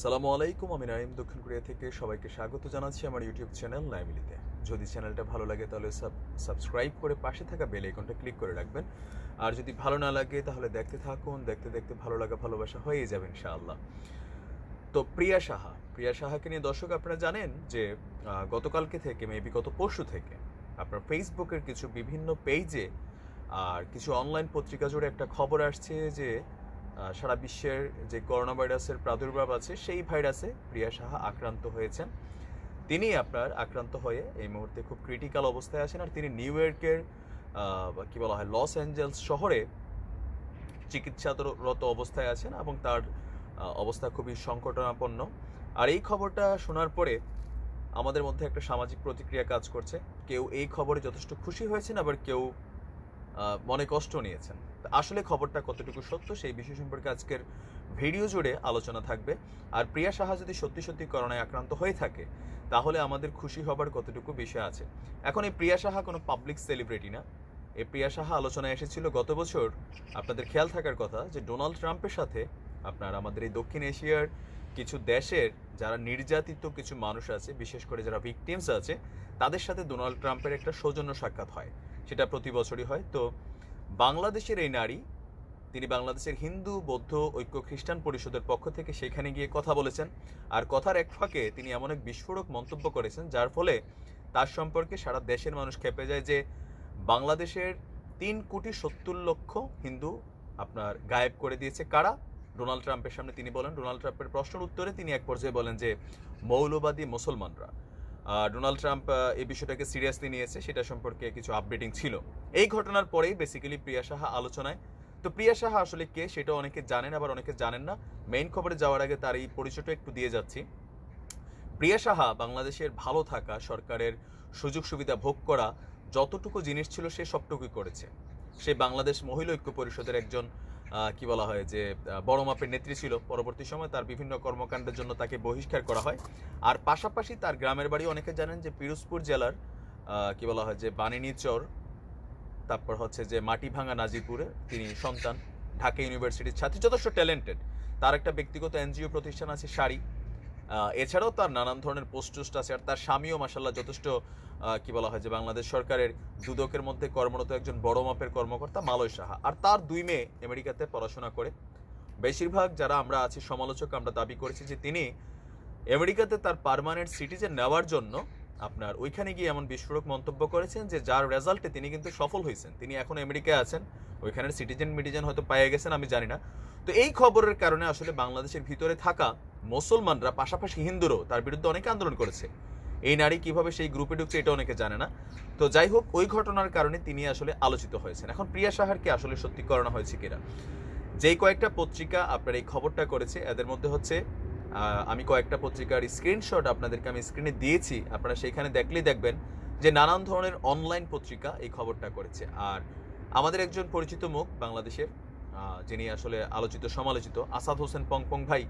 সালামু আলাইকুম, আমি নাইম দক্ষিণ কোরিয়া থেকে সবাইকে স্বাগত জানাচ্ছি আমার ইউটিউব চ্যানেল নাইমিলিতে। যদি চ্যানেলটা ভালো লাগে তাহলে সাবস্ক্রাইব করে পাশে থাকা বেল আইকনটা ক্লিক করে রাখবেন। আর যদি ভালো না লাগে তাহলে দেখতে থাকুন, দেখতে দেখতে ভালো লাগা, ভালোবাসা হয়ে যাবে ইনশাআল্লাহ। তো প্রিয়া সাহা, প্রিয়া সাহাকে নিয়ে দর্শক আপনারা জানেন যে গতকালকে থেকে মেবি গত পরশু থেকে, আপনার ফেসবুকের কিছু বিভিন্ন পেজে আর কিছু অনলাইন পত্রিকা জুড়ে একটা খবর আসছে যে সারা বিশ্বের যে করোনা ভাইরাসের প্রাদুর্ভাব আছে, সেই ভাইরাসে প্রিয়া সাহা আক্রান্ত হয়েছেন। তিনি আপনার আক্রান্ত হয়ে এই মুহূর্তে খুব ক্রিটিক্যাল অবস্থায় আছেন, আর তিনি নিউ ইয়র্কের কি বলা হয় লস অ্যাঞ্জেলস শহরে চিকিৎসারত অবস্থায় আছেন এবং তার অবস্থা খুবই সংকটনাপন্ন। আর এই খবরটা শোনার পরে আমাদের মধ্যে একটা সামাজিক প্রতিক্রিয়া কাজ করছে। কেউ এই খবরে যথেষ্ট খুশি হয়েছেন, আবার কেউ মনে কষ্ট নিয়েছেন। আসলে খবরটা কতটুকু সত্য সেই বিষয় সম্পর্কে আজকের ভিডিও জুড়ে আলোচনা থাকবে। আর প্রিয়া সাহা যদি সত্যি সত্যি করোনায় আক্রান্ত হয়ে থাকে, তাহলে আমাদের খুশি হবার কতটুকু বিষয় আছে? এখন এই প্রিয়া সাহা কোনো পাবলিক সেলিব্রিটি না। এই প্রিয়া সাহা আলোচনায় এসেছিল গত বছর। আপনাদের খেয়াল থাকার কথা যে ডোনাল্ড ট্রাম্পের সাথে আপনার আমাদের এই দক্ষিণ এশিয়ার কিছু দেশের যারা নির্যাতিত কিছু মানুষ আছে, বিশেষ করে যারা ভিকটিমস আছে, তাদের সাথে ডোনাল্ড ট্রাম্পের একটা সৌজন্য সাক্ষাৎ হয়। সেটা প্রতি বছরই হয়। তো বাংলাদেশের এই নারী, তিনি বাংলাদেশের হিন্দু, বৌদ্ধ, ঐক্য, খ্রিস্টান পরিষদের পক্ষ থেকে সেখানে গিয়ে কথা বলেছেন। আর কথার এক ফাঁকে তিনি এমন এক বিস্ফোরক মন্তব্য করেছেন, যার ফলে তার সম্পর্কে সারা দেশের মানুষ খেপে যায় যে, বাংলাদেশের তিন কোটি সত্তর লক্ষ হিন্দু আপনার গায়েব করে দিয়েছে। কারা? ডোনাল্ড ট্রাম্পের সামনে তিনি বলেন, ডোনাল্ড ট্রাম্পের প্রশ্নের উত্তরে তিনি এক পর্যায়ে বলেন যে, মৌলবাদী মুসলমানরা। ডোনাল্ড ট্রাম্প এই বিষয়টাকে সিরিয়াসলি নিয়েছে, সেটা সম্পর্কে কিছু আপডেটিং ছিল। এই ঘটনার পরেই বেসিক্যালি প্রিয়া সাহা আলোচনায়। তো প্রিয়া সাহা আসলে কে সেটা অনেকে জানেন, আবার অনেকে জানেন না। মেইন খবরে যাওয়ার আগে তার এই পরিচয়টা একটু দিয়ে যাচ্ছি। প্রিয়া সাহা বাংলাদেশের ভালো থাকা, সরকারের সুযোগ সুবিধা ভোগ করা, যতটুকু জিনিস ছিল সে সবটুকুই করেছে। সে বাংলাদেশ মহিলা ঐক্য পরিষদের একজন কি বলা হয় যে বড় মাপের নেত্রী ছিল। পরবর্তী সময় তার বিভিন্ন কর্মকাণ্ডের জন্য তাকে বহিষ্কার করা হয়। আর পাশাপাশি তার গ্রামের বাড়ি অনেকে জানেন যে, পিরোজপুর জেলার কি বলা হয় যে বানিনীচর তারপর হচ্ছে যে মাটি ভাঙা নাজিরপুরে তিনি সন্তান, ঢাকা ইউনিভার্সিটির ছাত্রী, যথেষ্ট ট্যালেন্টেড তার একটা ব্যক্তিগত এনজিও প্রতিষ্ঠান আছে, শাড়ি। এছাড়াও তার নানান ধরনের পোস্ট টোস্ট আছে, আর তার স্বামীও মাসাল্লাহ যথেষ্ট কি বলা হয় যে বাংলাদেশ সরকারের দুদকের মধ্যে কর্মরত একজন বড় মাপের কর্মকর্তা মালয় সাহা। আর তার দুই মেয়ে আমেরিকাতে পড়াশোনা করে। বেশিরভাগ যারা আমরা আছি, সমালোচক আমরা দাবি করেছি যে তিনি আমেরিকাতে তার পারমানেন্ট সিটিজেন নেওয়ার জন্য আপনার ওইখানে গিয়ে এমন বিস্ফোরক মন্তব্য করেছেন যে যার রেজাল্টে তিনি কিন্তু সফল হয়েছেন। তিনি এখন আমেরিকায় আছেন, ওইখানের সিটিজেন মিটিজেন হয়তো পেয়ে গেছেন, আমি জানি না। তো এই খবরের কারণে আসলে বাংলাদেশের ভিতরে থাকা মুসলমানরা, পাশাপাশি হিন্দুরও তার বিরুদ্ধে অনেকে আন্দোলন করেছে। এই নারী কীভাবে সেই গ্রুপে ঢুকছে এটা অনেকে জানে না। তো যাই হোক, ওই ঘটনার কারণে তিনি আসলে আলোচিত হয়েছেন। এখন প্রিয়া সাহারকে আসলে সত্যি করানো হয়েছে কিনা? যেই কয়েকটা পত্রিকা আপনার এই খবরটা করেছে, এদের মধ্যে হচ্ছে আমি কয়েকটা পত্রিকার স্ক্রিনশট আপনাদেরকে আমি স্ক্রিনে দিয়েছি। আপনারা সেইখানে দেখলেই দেখবেন যে নানান ধরনের অনলাইন পত্রিকা এই খবরটা করেছে। আর আমাদের একজন পরিচিত মুখ বাংলাদেশের যিনি আসলে আলোচিত, সমালোচিত, আসাদ হোসেন পংপং ভাই,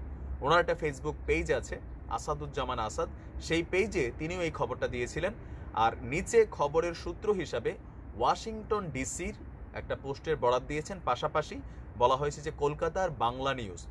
ওনার একটা ফেসবুক পেজ আছে, আসাদুজ্জামান আসাদ। সেই পেজে তিনিও এই খবরটা দিয়েছিলেন। আর নিচে খবরের সূত্র হিসাবে ওয়াশিংটন ডিসির একটা পোস্টের বরাদ দিয়েছেন। পাশাপাশি বলা হয়েছে যে কলকাতার বাংলা নিউজ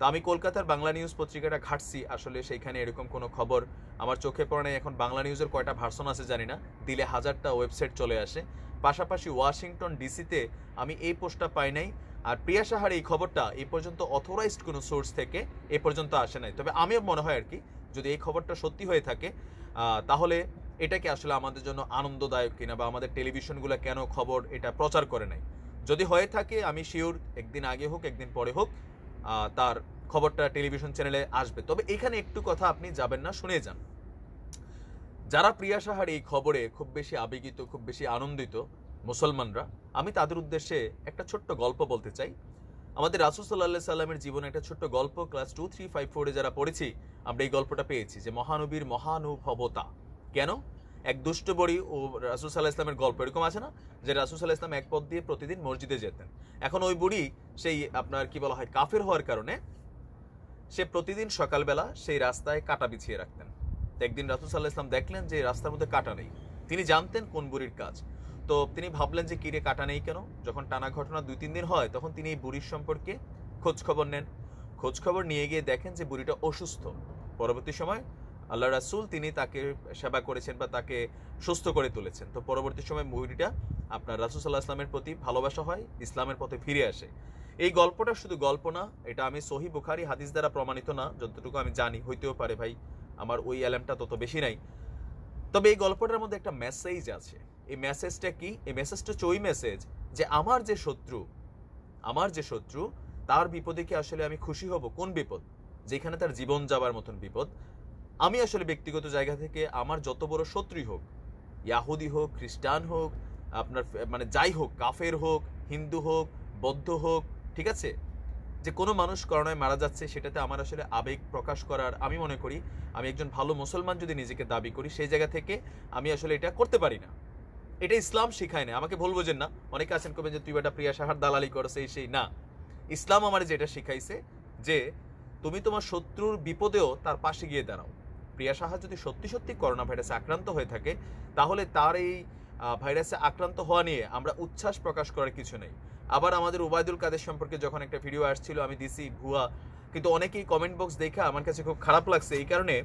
তো আমি কলকাতার বাংলা নিউজ পত্রিকাটা ঘাটছি। আসলে সেইখানে এরকম কোনো খবর আমার চোখে পড়ে নাই। এখন বাংলা নিউজের কয়টা ভার্সন আছে জানি না। দিলে হাজারটা ওয়েবসাইট চলে আসে। পাশাপাশি ওয়াশিংটন ডিসিতে আমি এই পোস্টটা পাই নাই। আর প্রিয়া সাহার এই খবরটা এই পর্যন্ত অথরাইজড কোনো সোর্স থেকে এ পর্যন্ত আসে নাই। তবে আমিও মনে হয় আর কি, যদি এই খবরটা সত্যি হয়ে থাকে তাহলে এটাকে আসলে আমাদের জন্য আনন্দদায়ক কিনা বা আমাদের টেলিভিশনগুলো কেন খবর এটা প্রচার করে নাই। যদি হয়ে থাকে, আমি শিওর একদিন আগে হোক, একদিন পরে হোক তার খবরটা টেলিভিশন চ্যানেলে আসবে। তবে এখানে একটু কথা আপনি যাবেন না শুনে যান। যারা প্রিয়া সাহার এই খবরে খুব বেশি আবেগিত, খুব বেশি আনন্দিত মুসলমানরা, আমি তাদের উদ্দেশ্যে একটা ছোট্ট গল্প বলতে চাই। আমাদের রাসুল সাল্লাহ সাল্লামের জীবনে একটা ছোট্ট গল্প, ক্লাস টু, থ্রি, ফাইভ, ফোরে যারা পড়েছি, আমরা এই গল্পটা পেয়েছি যে মহানবীর মহানুভবতা। কেন? এক দুষ্ট বড়ি ও রাসুল সাল্লাহ ইসলামের গল্প, এরকম আছে না? যে রাসুল সাল্লাহ ইসলাম এক পথ দিয়ে প্রতিদিন মসজিদে যেতেন। এখন ওই বুড়ি সেই আপনার কি বলা হয়, কাফের হওয়ার কারণে সে প্রতিদিন সকালবেলা সেই রাস্তায় কাটা বিছিয়ে রাখতেন। একদিন রাসুল সাল্লাহ ইসলাম দেখলেন যে রাস্তার মধ্যে কাটা নেই। তিনি জানতেন কোন বুড়ির কাজ। তো তিনি ভাবলেন যে কিরে কাটা নেই কেন? যখন টানা ঘটনা দুই তিন দিন হয়, তখন তিনি এই বুড়ির সম্পর্কে খোঁজ খবর নেন। খোঁজ খবর নিয়ে গিয়ে দেখেন যে বুড়িটা অসুস্থ। পরবর্তী সময় আল্লাহ রাসূল, তিনি তাকে সেবা করেছেন বা তাকে সুস্থ করে তুলেছেন। তো পরবর্তী সময় বুড়িটা আপনার রাসূল সাল্লাহ ইসলামের প্রতি ভালোবাসা হয়, ইসলামের পথে ফিরে আসে। এই গল্পটা শুধু গল্প না, এটা আমি সহি বুখারি হাদিস দ্বারা প্রমাণিত না, যতটুকু আমি জানি, হইতেও পারে ভাই, আমার ওই অ্যালামটা তত বেশি নাই। তবে এই গল্পটার মধ্যে একটা মেসেজ আছে। এই মেসেজটা কি? এই মেসেজটা ওই মেসেজ যে আমার যে শত্রু, আমার যে শত্রু, তার বিপদে কি আসলে আমি খুশি হব? কোন বিপদ? যেখানে তার জীবন যাবার মতন বিপদ। আমি আসলে ব্যক্তিগত জায়গা থেকে আমার যত বড় শত্রুই হোক, ইয়াহুদি হোক, খ্রিস্টান হোক, আপনার মানে যাই হোক, কাফের হোক, হিন্দু হোক, বৌদ্ধ হোক, ঠিক আছে? যে কোনো মানুষ করোনায় মারা যাচ্ছে, সেটাতে আমার আসলে আবেগ প্রকাশ করার আমি মনে করি, আমি একজন ভালো মুসলমান যদি নিজেকে দাবি করি, সেই জায়গা থেকে আমি আসলে এটা করতে পারি না। এটা ইসলাম শিখায় না আমাকে বলব যে না। অনেকে আছেন কবে যে, তুই বেটা প্রিয়া সাহার দালালি করছে সেই। না। ইসলাম আমার যেটা শিখাইছে যে, তুমি তোমার শত্রুর বিপদেও তার পাশে গিয়ে দাঁড়াও। প্রিয়া সাহা যদি সত্যি সত্যি করোনা ভাইরাসে আক্রান্ত হয়ে থাকে, তাহলে তার এই ভাইরাসে আক্রান্ত হওয়া নিয়ে আমরা উচ্ছ্বাস প্রকাশ করার কিছু নেই। আবার আমাদের ওবায়দুল কাদের সম্পর্কে যখন একটা ভিডিও আসছিল, আমি দিছি ভুয়া, কিন্তু অনেকেই কমেন্ট বক্স দেখে আমার কাছে খুব খারাপ লাগছে এই কারণে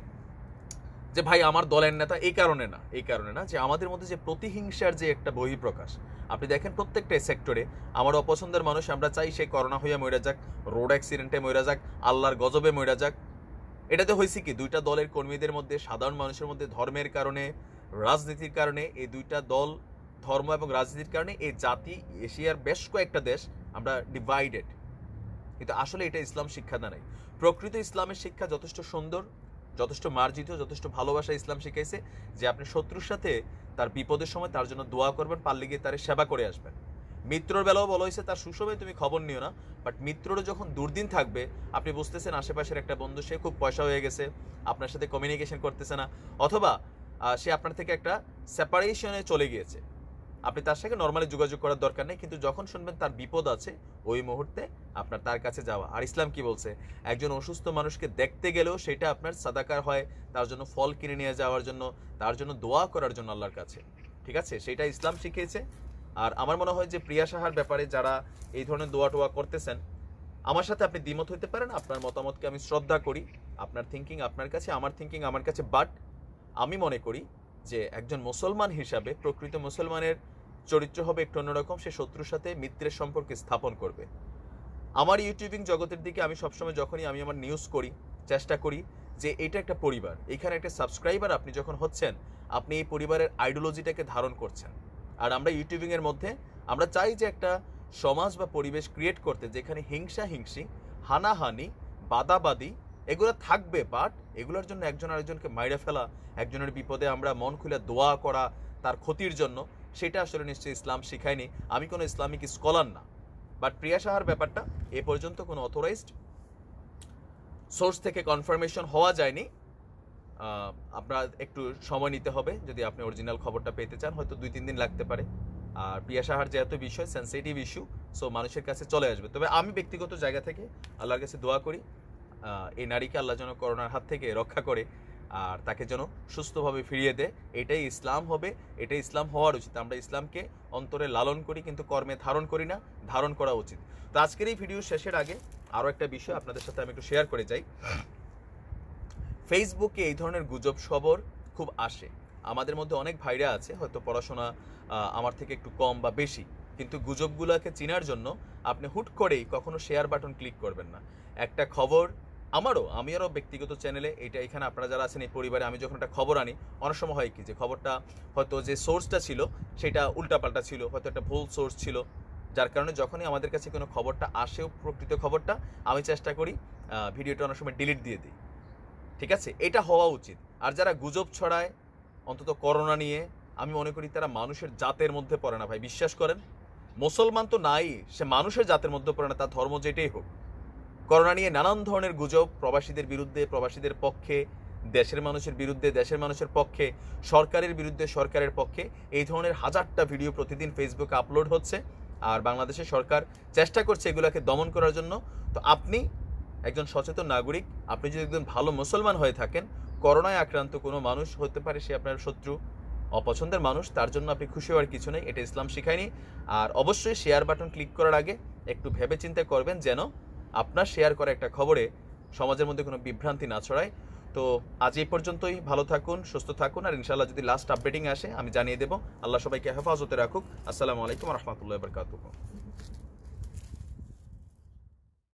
যে, ভাই, আমার দলের নেতা এই কারণে না, এই কারণে না। যে, আমাদের মধ্যে যে, প্রতিহিংসার যে, একটা বহিঃপ্রকাশ, আপনি দেখেন প্রত্যেকটা সেক্টরে আমার অপছন্দের মানুষ, আমরা চাই সে করোনা হইয়া মইরা যাক রোড অ্যাক্সিডেন্টে মইরা যাক, আল্লাহর গজবে মইরা যাক এটাতে হয়েছে কি, দুইটা দলের কর্মীদের মধ্যে, সাধারণ মানুষের মধ্যে ধর্মের কারণে, রাজনীতির কারণে, এই দুইটা দল, ধর্ম এবং রাজনীতির কারণে এই জাতি এশিয়ার বেশ কয়েকটা দেশ আমরা ডিভাইডেড কিন্তু আসলে এটা ইসলাম শিক্ষা নাই প্রকৃত ইসলামের শিক্ষা যথেষ্ট সুন্দর, যথেষ্ট মার্জিত, যথেষ্ট ভালোবাসা ইসলাম শিখাইছে যে আপনি শত্রুর সাথে তার বিপদের সময় তার জন্য দোয়া করবেন, পারলে গিয়ে তার সেবা করে আসবেন। মিত্রর বেলাও বলা হয়েছে, তার সুসময়ে তুমি খবর নিও না। বাট মিত্ররও যখন দুর্দিন থাকবে, আপনি বুঝতেছেন আশেপাশের একটা বন্ধু, সে খুব পয়সা হয়ে গেছে, আপনার সাথে কমিউনিকেশন করতেছে না, অথবা সে আপনার থেকে একটা সেপারেশনে চলে গিয়েছে। আপনি তার সাথে নর্মালি যোগাযোগ করার দরকার নেই, কিন্তু যখন শুনবেন তার বিপদ আছে, ওই মুহূর্তে আপনার তার কাছে যাওয়া। আর ইসলাম কি বলছে? একজন অসুস্থ মানুষকে দেখতে গেলেও সেটা আপনার সাদাকার হয়, তার জন্য ফল কিনে নিয়ে যাওয়ার জন্য, তার জন্য দোয়া করার জন্য আল্লাহর কাছে। ঠিক আছে? সেটা ইসলাম শিখিয়েছে। আর আমার মনে হয় যে প্রিয়া সাহার ব্যাপারে যারা এই ধরনের দোয়া টোয়া করতেছেন, আমার সাথে আপনি দ্বিমত হইতে পারেন, আপনার মতামতকে আমি শ্রদ্ধা করি, আপনার থিঙ্কিং আপনার কাছে, আমার থিঙ্কিং আমার কাছে বাট আমি মনে করি যে একজন মুসলমান হিসাবে প্রকৃত মুসলমানের চরিত্র হবে একটু অন্যরকম, সে শত্রুর সাথে মিত্রের সম্পর্কে স্থাপন করবে। আমার ইউটিউবিং জগতের দিকে আমি সবসময় যখনই আমি আমার নিউজ করি, চেষ্টা করি যে এটা একটা পরিবার, এখানে একটা সাবস্ক্রাইবার আপনি যখন হচ্ছেন, আপনি এই পরিবারের আইডিওলজিটাকে ধারণ করছেন। আর আমরা ইউটিউবিং এর মধ্যে আমরা চাই যে একটা সমাজ বা পরিবেশ ক্রিয়েট করতে, যেখানে হিংসা, হিংসি, হানাহানি, বাদাবাদি এগুলো থাকবে বাট এগুলোর জন্য একজন আরেকজনকে মাইরে ফেলা, একজনের বিপদে আমরা মন খুলে দোয়া করা তার ক্ষতির জন্য, সেটা আসলে নিশ্চয়ই ইসলাম শিখায়নি। আমি কোনো ইসলামিক স্কলার না। বাট প্রিয়া সাহার ব্যাপারটা এ পর্যন্ত কোনো অথরাইজড সোর্স থেকে কনফার্মেশন হওয়া যায়নি। আপনার একটু সময় নিতে হবে যদি আপনি অরিজিনাল খবরটা পেতে চান, হয়তো দুই, তিন দিন লাগতে পারে। আর প্রিয়া সাহার যেহেতু বিষয় সেন্সিটিভ ইস্যু সো মানুষের কাছে চলে আসবে। তবে আমি ব্যক্তিগত জায়গা থেকে আল্লাহর কাছে দোয়া করি এই নারীকে আল্লাহ যেন করোনার হাত থেকে রক্ষা করে, আর তাকে যেন সুস্থভাবে ফিরিয়ে দেয়। এটাই ইসলাম হবে, এটাই ইসলাম হওয়ার উচিত। আমরা ইসলামকে অন্তরে লালন করি, কিন্তু কর্মে ধারণ করি না, ধারণ করা উচিত। তো আজকের এই ভিডিও শেষের আগে আরও একটা বিষয় আপনাদের সাথে আমি একটু শেয়ার করে যাই। ফেসবুকে এই ধরনের গুজব খবর খুব আসে। আমাদের মধ্যে অনেক ভাইরা আছে, হয়তো পড়াশোনা আমার থেকে একটু কম বা বেশি। কিন্তু গুজবগুলোকে চেনার জন্য আপনি হুট করেই কখনো শেয়ার বাটন ক্লিক করবেন না। একটা খবর আমারও, আমি আরও ব্যক্তিগত চ্যানেলে এটা এখানে আপনারা যারা আছেন এই পরিবারে, আমি যখন একটা খবর আনি, অনেক সময় হয় কি যে খবরটা হয়তো যে সোর্সটা ছিল, সেটা উল্টাপাল্টা ছিল, হয়তো একটা ভুল সোর্স ছিল। যার কারণে যখনই আমাদের কাছে কোনো খবরটা আসেও প্রকৃত খবরটা, আমি চেষ্টা করি ভিডিওটা অনেক সময় ডিলিট দিয়ে দিই। ঠিক আছে? এটা হওয়া উচিত। আর যারা গুজব ছড়ায়, অন্তত করোনা নিয়ে, আমি মনে করি তারা মানুষের জাতের মধ্যে পড়ে না ভাই। বিশ্বাস করেন? মুসলমান তো নাই, সে মানুষের জাতের মধ্যে পড়ে না, তার ধর্ম যেটাই হোক। করোনা নিয়ে নানান ধরনের গুজব, প্রবাসীদের বিরুদ্ধে, প্রবাসীদের পক্ষে, দেশের মানুষের বিরুদ্ধে, দেশের মানুষের পক্ষে, সরকারের বিরুদ্ধে, সরকারের পক্ষে, এই ধরনের হাজারটা ভিডিও প্রতিদিন ফেসবুকে আপলোড হচ্ছে। আর বাংলাদেশের সরকার চেষ্টা করছে এগুলোকে দমন করার জন্য। তো আপনি একজন সচেতন নাগরিক, আপনি যদি একজন ভালো মুসলমান হয়ে থাকেন, করোনায় আক্রান্ত কোনো মানুষ হতে পারে সে আপনার শত্রু, অপছন্দের মানুষ, তার জন্য আপনি খুশি হওয়ার কিছু নেই, এটা ইসলাম শিখায়নি। আর অবশ্যই শেয়ার বাটন ক্লিক করার আগে একটু ভেবে চিন্তা করবেন যেন আপনার শেয়ার করা একটা খবরে সমাজের মধ্যে কোনো বিভ্রান্তি না ছড়ায়। তো আজ এই পর্যন্তই, ভালো থাকুন, সুস্থ থাকুন, আর ইনশাল্লাহ যদি লাস্ট আপডেটিং আসে, আমি জানিয়ে দেবো। আল্লাহ সবাইকে হেফাজতে রাখুক। আসসালামু আলাইকুম রহমতুল্লাহ বরকাতুহ।